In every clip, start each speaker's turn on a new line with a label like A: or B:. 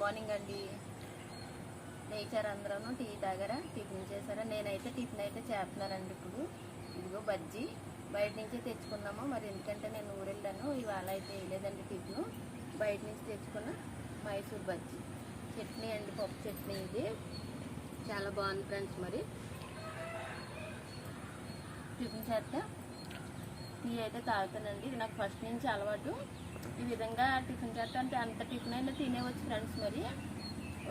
A: Morning అండి. లేచారు అందరూ. టీ తాగారా? టిఫిన్ చేశారా? నేనైతే టిఫిన్ అయితే చేస్తున్నానండి ఇప్పుడు. ఇదిగో బజ్జీ. బయట నుంచే తెచ్చుకున్నాము. మరి ఎందుకంటే నేను ఊరెళ్ళాను. ఇవాళ అయితే వేయలేదండి టిఫిన్. బయట నుంచి తెచ్చుకున్న మైసూర్ బజ్జీ. చట్నీ అండి పప్పు చట్నీ ఇది. చాలా బాగుంది ఫ్రెండ్స్ మరి. టిఫిన్ చేస్తే. టీ అయితే తాగుతానండి. ఇది నాకు ఫస్ట్ నుంచి అలవాటు. ఈ విధంగా టిఫిన్ చేస్తా అంటే అంత టిఫిన్ అయినా తినేవచ్చు ఫ్రెండ్స్ మరి.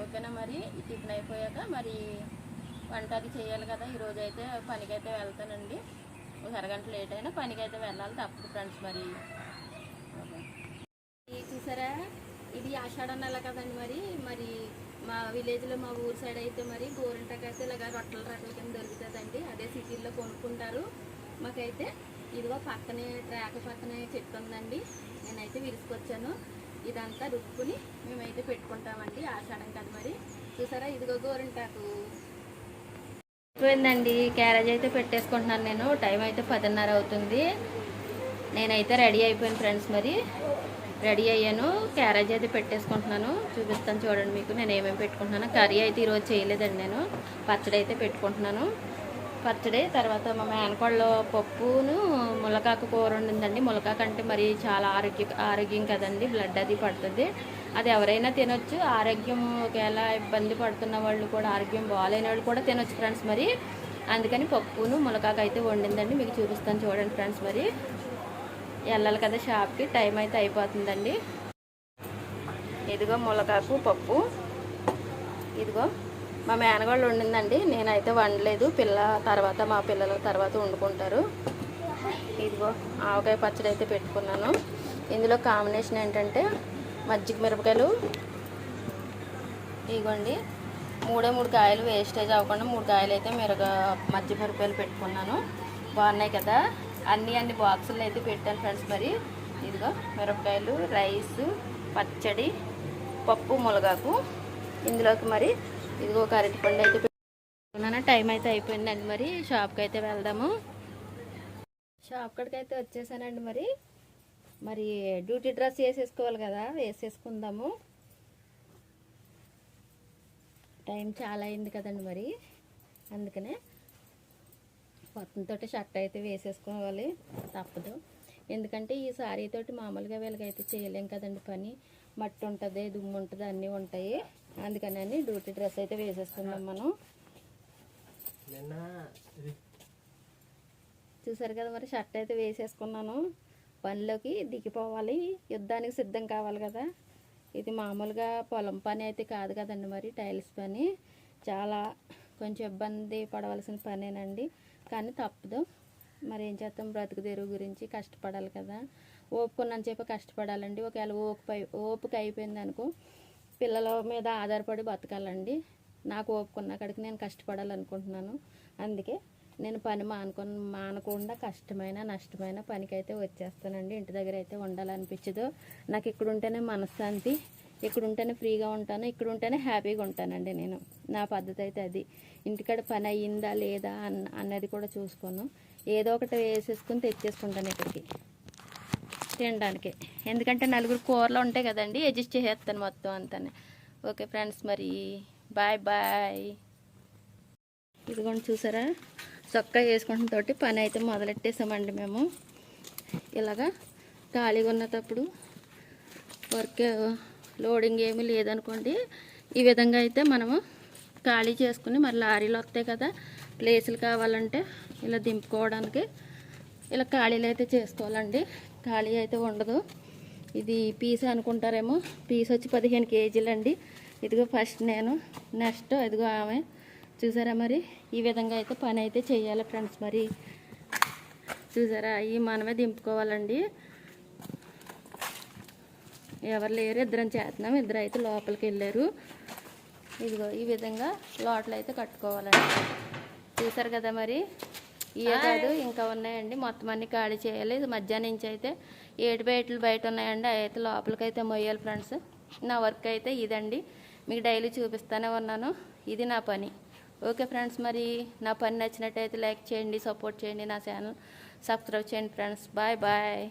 A: ఓకేనా మరి? ఈ టిఫిన్ అయిపోయాక మరి వంట అది చేయాలి కదా. ఈరోజు అయితే పనికి అయితే వెళ్తానండి. ఒక అరగంట లేట్ అయినా పనికి అయితే వెళ్ళాలి తప్పదు ఫ్రెండ్స్ మరి. ఓకే. చూసారా? ఇది ఆషాఢ నెల కదండి మరి. మరి మా విలేజ్లో మా ఊరు సైడ్ అయితే మరి గోరింటకైతే ఇలాగ రొట్టెల రొట్టెల కింద దొరుకుతుందండి. అదే సిటీల్లో కొనుక్కుంటారు. మాకైతే ఇదిగో పక్కనే ట్రాక్ పక్కనే చెట్టు ఉందండి. నేనైతే విరుసుకొచ్చాను ఇదంతా రుక్కుని మేమైతే పెట్టుకుంటామండి ఆషాఢం కదా మరి. చూసారా? ఇదిగో గోరింటాకు. అయిపోయిందండి. క్యారేజ్ అయితే పెట్టేసుకుంటున్నాను నేను. టైం అయితే పదిన్నర అవుతుంది. నేనైతే రెడీ అయిపోయాను ఫ్రెండ్స్ మరి. రెడీ అయ్యాను. క్యారేజ్ అయితే పెట్టేసుకుంటున్నాను. చూపిస్తాను చూడండి మీకు. నేను ఏమేమి పెట్టుకుంటున్నాను. కర్రీ అయితే ఈరోజు చేయలేదండి నేను. పచ్చడి అయితే పెట్టుకుంటున్నాను. పచ్చడి తర్వాత మా మేనకోళ్ళ పప్పును ములకాకు కూర ఉండిందండి. ములకాకు అంటే మరి చాలా ఆరోగ్య ఆరోగ్యం కదండి బ్లడ్ అది పడుతుంది. అది ఎవరైనా తినొచ్చు. ఆరోగ్యం ఒకవేళ ఇబ్బంది పడుతున్న వాళ్ళు కూడా ఆరోగ్యం బాగాలేని వాళ్ళు కూడా తినొచ్చు ఫ్రెండ్స్ మరి. అందుకని పప్పును ములకాకు అయితే వండిందండి. మీకు చూపిస్తాను చూడండి ఫ్రెండ్స్ మరి. వెళ్ళాలి కదా షాప్కి టైం అయితే అయిపోతుందండి. ఇదిగో ములకాకు పప్పు. ఇదిగో మా మేనగాళ్ళు వండిందండి నేనైతే వండలేదు. పిల్ల తర్వాత మా పిల్లల తర్వాత వండుకుంటారు. ఇదిగో ఆవకాయ పచ్చడి అయితే పెట్టుకున్నాను. ఇందులో కాంబినేషన్ ఏంటంటే మజ్జిగ మిరపకాయలు ఇదిగోండి మూడే మూడు కాయలు వేస్టేజ్ అవ్వకుండా మూడు కాయలు అయితే మిరగ మజ్జిగ మిరపకాయలు పెట్టుకున్నాను. బాగున్నాయి కదా? అన్నీ అన్ని బాక్సులు అయితే పెట్టాను ఫ్రెండ్స్ మరి. ఇదిగో మిరపకాయలు రైస్ పచ్చడి పప్పు మునగాకు. ఇందులోకి మరి ఇదిగో ఒక అరటిపండు అయితే పెట్టుకున్నాను. టైం అయితే అయిపోయిందండి మరి. షాప్కి అయితే వెళ్దాము. షాప్ కాడికి అయితే వచ్చేసానండి మరి. మరి డ్యూటీ డ్రెస్ వేసేసుకోవాలి కదా వేసేసుకుందాము. టైం చాలా అయింది కదండి మరి. అందుకనే పొత్తంతో షర్ట్ అయితే వేసేసుకోవాలి. తప్పదు. ఎందుకంటే ఈ సారీ తోటి మామూలుగా అయితే చేయలేం కదండి పని. మట్టి ఉంటుంది దుమ్ము ఉంటుంది అన్నీ ఉంటాయి. అందుకని డ్యూటీ డ్రెస్ అయితే వేసేసుకుందాం మనం. చూసారు కదా మరి షర్ట్ అయితే వేసేసుకున్నాను. పనిలోకి దిగిపోవాలి. యుద్ధానికి సిద్ధం కావాలి కదా. ఇది మామూలుగా పొలం పని అయితే కాదు కదండి మరి టైల్స్ పని. చాలా కొంచెం ఇబ్బంది పడవలసిన పనేనండి. కానీ తప్పదు. మరి ఏం చేస్తాం? బ్రతుకు తెరువు గురించి కష్టపడాలి కదా. ఓపుకున్నంత చెప్పి కష్టపడాలండి. ఒకవేళ ఓపిక అయి- ఓపిక అయిపోయింది అనుకో పిల్లల మీద ఆధారపడి బతకాలండి. నాకు ఓపుకున్న కాడికి నేను కష్టపడాలనుకుంటున్నాను. అందుకే నేను పని మానుకొని మానకుండా కష్టమైన నష్టమైన పనికైతే వచ్చేస్తానండి. ఇంటి దగ్గర అయితే ఉండాలనిపించదు. నాకు ఇక్కడ ఉంటేనే మనశ్శాంతి ఇక్కడ ఉంటేనే ఫ్రీగా ఉంటాను ఇక్కడ ఉంటేనే హ్యాపీగా ఉంటానండి నేను. నా పద్ధతి అయితే అది. ఇంటికాడ పని అయ్యిందా లేదా అన్నది కూడా చూసుకోను. ఏదో ఒకటి వేసేసుకుని తెచ్చేసుకుంటాను ఇక్కడికి. తినడానికి. ఎందుకంటే నలుగురు కూరలు ఉంటాయి కదండి అడ్జస్ట్ చేసేస్తాను మొత్తం అంతనే. ఓకే ఫ్రెండ్స్ మరి బాయ్ బాయ్. ఇదిగోండి చూసారా? చొక్కా వేసుకుంటున్న తోటి పని అయితే మొదలెట్టేసామండి మేము. ఇలాగా ఖాళీగా ఉన్నప్పుడు వర్క్ లోడింగ్ ఏమీ లేదనుకోండి ఈ విధంగా అయితే మనము ఖాళీ చేసుకుని మరి లారీలు వస్తాయి కదా ప్లేసులు కావాలంటే ఇలా దింపుకోవడానికి ఇలా ఖాళీలు అయితే చేసుకోవాలండి. ఖాళీ అయితే ఉండదు. ఇది పీస్ అనుకుంటారేమో. పీస్ వచ్చి పదిహేను కేజీలు అండి ఇదిగో ఫస్ట్ నేను నెక్స్ట్ ఇదిగో ఆమె. చూసారా మరి? ఈ విధంగా అయితే పని అయితే చేయాలి ఫ్రెండ్స్ మరి. చూసారా? ఇవి మనమే దింపుకోవాలండి. ఎవరు లేరు ఇద్దరం చేస్తున్నాం. ఇద్దరు అయితే లోపలికి వెళ్ళారు. ఇదిగో ఈ విధంగా లోటలు అయితే కట్టుకోవాలండి. చూసారు కదా మరి? ఇవే కాదు ఇంకా ఉన్నాయండి. మొత్తం అన్ని ఖాళీ చేయాలి. ఇది మధ్యాహ్నం నుంచి అయితే ఏడు బయటలు బయట ఉన్నాయండి. అయితే లోపలికి అయితే మొయ్యాలి ఫ్రెండ్స్. నా వర్క్ అయితే ఇదండి. మీకు డైలీ చూపిస్తూనే ఉన్నాను. ఇది నా పని. ఓకే ఫ్రెండ్స్ మరి నా పని నచ్చినట్టయితే లైక్ చేయండి సపోర్ట్ చేయండి నా ఛానల్. సబ్స్క్రైబ్ చేయండి ఫ్రెండ్స్. Bye bye.